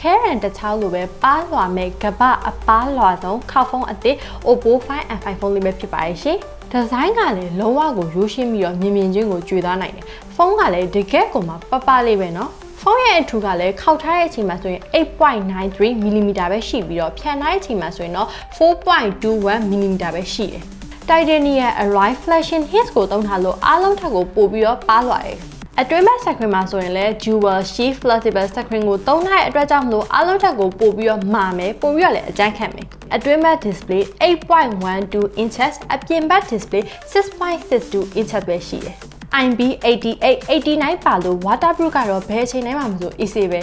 ခဲရန်တခြားလိုပဲပါလွာမဲ့ကပအပါလွာဆုံးခောက်ဖုန်းအသစ် Oppo 5 and 5ဖုန်းလေးပဲဖြစ်ပါရဲ့ရှင်။ဒီဇိုင်းကလည်းလုံးဝကိုရိုးရှင်းပြီးတော့မြင်မြင်ချင်းကိုကြွေသွားနိုင်တယ်။ဖုန်းကလည်းတကယ်ကိုမှပပလေးပဲနော်။ဖုန်းရဲ့အထူကလည်းခောက်ထားတဲ့အချိန်မှာဆိုရင်8.93 mm ပဲရှိပြီးတော့ဖြန်ထားတဲ့အချိန်မှာဆိုရင်တော့4.21 mm ပဲရှိတယ်။ Titanium Arrive Flashing Hits ကိုသုံးထားလို့အားလုံးထက်ကိုပိုပြီးတော့ပါလွာတယ်။ အတွင်းဘက် screen မှာဆိုရင်လည်း Dual Shift Flexible Screen ကိုသုံးထားတဲ့အတွက်ကြောင့်မလို့အားလုံးထက်ကိုပိုပြီးတော့မာမယ်ပိုပြီးတော့လည်းအကြမ်းခံမယ်အတွင်းဘက် display 8.12 inches အပြင်ဘက် display 6.62 inches ပဲရှိတယ် IB88 89ပါလို့ waterproof ကတော့ဘယ်အချိန်တိုင်းမှာမဆို easy ပဲ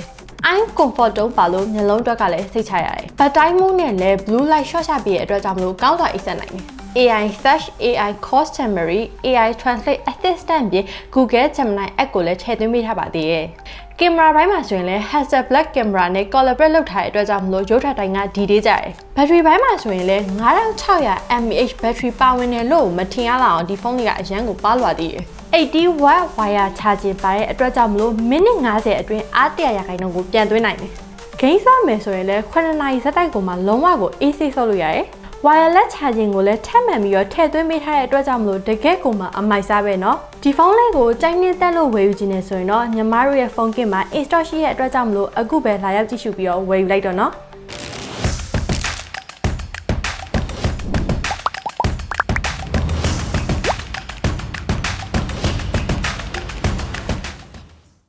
I'm comfort တုံးပါလို့မျက်လုံးအတွက်ကလည်းစိတ်ချရတယ်။ဘတ်တိုင်းမှုနဲ့လည်း blue light shot ချပြည့်တဲ့အတွက်ကြောင့်မလို့ကောင်းစွာအိပ်စက်နိုင်တယ်။ AI search, AI cost summary, AI translate assistant ပြင် Google Gemini app ကိုလည်းထည့်သွင်းပေးထားပါသေးတယ်။ကင်မရာပိုင်းမှာဆိုရင်လည်း Hasselblad black camera နဲ့ collaborate လုပ်ထားတဲ့အတွက်ကြောင့်မလို့ရုပ်ထပ်တိုင်းကဒီလေးကြတယ်။ဘက်ထရီပိုင်းမှာဆိုရင်လည်း9600 mAh ဘက်ထရီပါဝင်တယ်လို့မထင်ရလောက်အောင်ဒီဖုန်းလေးကအရန်ကိုပါလွှာသေးတယ်။80 watt wire charging ပါတဲ့အတွက်ကြောင့်မလို့မိနစ်90အတွင်းအား100ရာခိုင်နှုန်းကိုပြန်သွင်းနိုင်တယ်။ဂိမ်းဆော့မယ်ဆိုရင်လည်း9နာရီစက်တိုက်ကိုမှလုံးဝကို AC ဆော့လို့ရတယ်။ wireless charging ကိုလည်းထပ်မံပြီးတော့ထည့်သွင်းပေးထားတဲ့အတွက်ကြောင့်မလို့တကယ့်ကိုမှအမိုက်စားပဲเนาะဒီဖုန်းလေးကိုကြိုက်နေတက်လို့ဝယ်ယူခြင်းနဲ့ဆိုရင်တော့ညီမတို့ရဲ့ဖုန်းကင်မှာ install ရှိတဲ့အတွက်ကြောင့်မလို့အခုပဲလာရောက်ကြည့်ရှုပြီးတော့ဝယ်ယူလိုက်တော့เนาะ